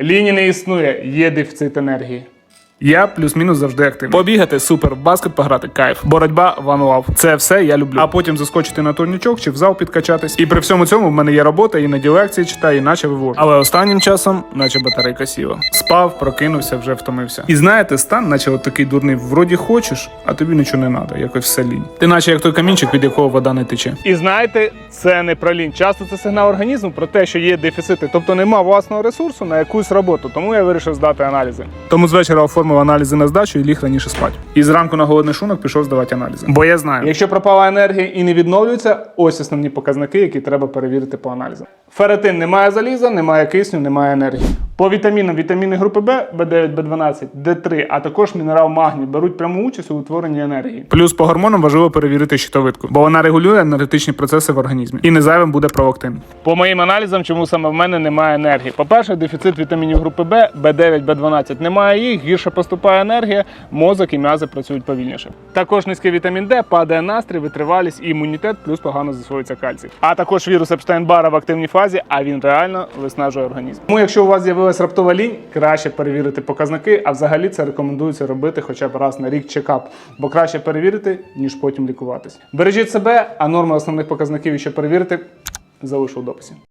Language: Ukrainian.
Лінії не існує, є дефіцит енергії. Я плюс-мінус завжди активний. Побігати супер, в баскет пограти кайф. Боротьба one love. Це все я люблю. А потім заскочити на турнічок чи в зал підкачатись. І при всьому цьому в мене є робота, іноді лекції читаю, іначе вивожу. Але останнім часом, наче батарейка сіла. Спав, прокинувся, вже втомився. І знаєте, стан, наче от такий дурний, вроді хочеш, а тобі нічого не треба, якось все лінь. Ти наче як той камінчик, від якого вода не тече. І знаєте, це не про лінь. Часто це сигнал організму про те, що є дефіцити, тобто нема власного ресурсу на якусь роботу. Тому я вирішив здати аналізи. Тому з вечора оформив аналізи на здачу і ліг раніше спати. І зранку на голодний шунок пішов здавати аналізи. Бо я знаю, якщо пропала енергія і не відновлюється, ось основні показники, які треба перевірити по аналізам. Феретин немає заліза, немає кисню, немає енергії. По вітамінам вітаміни групи Б, Б9, Б12, Д3, а також мінерал магній беруть пряму участь у утворенні енергії. Плюс по гормонам важливо перевірити щитовидку, бо вона регулює енергетичні процеси в організмі. І незайвим буде провоктин. По моїм аналізам, чому саме в мене немає енергії. По-перше, дефіцит вітамінів групи Б, Б9, Б12. Немає їх, гірше поступає енергія, мозок і м'язи працюють повільніше. Також низький вітамін Д, падає настрій, витривалість і імунітет, плюс погано засвоюється кальцій. А також вірус Епштейн-Бара в активній фазі, а він реально виснажує організм. Тому, якщо у вас з'явилась раптова лінь, краще перевірити показники, а взагалі це рекомендується робити хоча б раз на рік чекап, бо краще перевірити, ніж потім лікуватись. Бережіть себе, а норми основних показників, що перевірити, залишу в дописі.